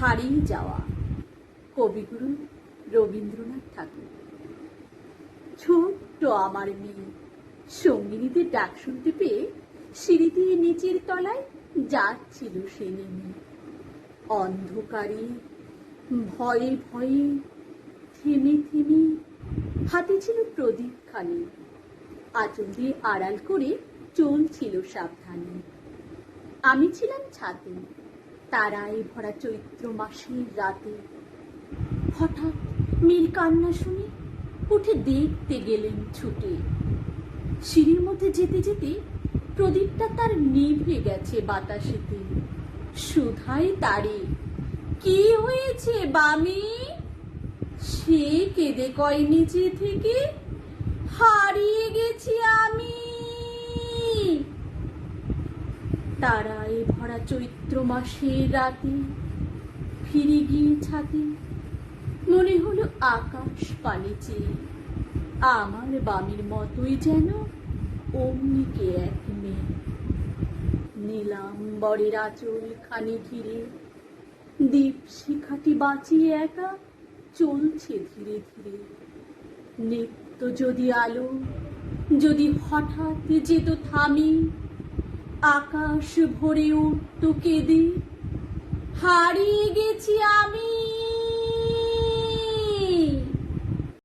হারিয়ে যাওয়া কবিগুরু রবীন্দ্রনাথ ঠাকুর। ছোট্ট আমার মেয়ে, সঙ্গিনীদের ডাক শুনতে পেয়ে সিঁড়ি দিয়ে নিচের তলায় যাচ্ছিল সে নেমে। অন্ধকারে, ভয়ে ভয়ে, থেমে থেমে, হাতে ছিল প্রদীপ খানি। আঁচল দিয়ে আড়াল করে চলছিল সাবধানে। আমি ছিলাম ছাতে। তারায় ভরা চৈত্র মাসের রাতে। হঠাৎ মেয়ের কান্না শুনে উঠে দেখতে গেলেন ছুটে। সিঁড়ির মধ্যে যেতে যেতে প্রদীপটা তার নিভে গেছে বাতাসেতে। সুধাই তারে, কি হয়েছে বামি? সে কেঁদে কয় নিচে থেকে? হারিয়ে গেছি আমি। তারায় ভরা চৈত্র মাসের রাতে ফিরে গিয়ে ছাতে। মনে হলো আকাশ পানে আমার বামির মতোই যেন অমনিকে এক মেয়ে। নীলাম্বরের আঁচল খানি ঘিরে। দীপ শিখাটি বাঁচিয়ে একা চলছে ধীরে ধীরে। নিত্য যদি আলো, যদি হঠাৎ যেত থামি আকাশ ভরে উঠত কেঁদে হারিয়ে গেছি আমি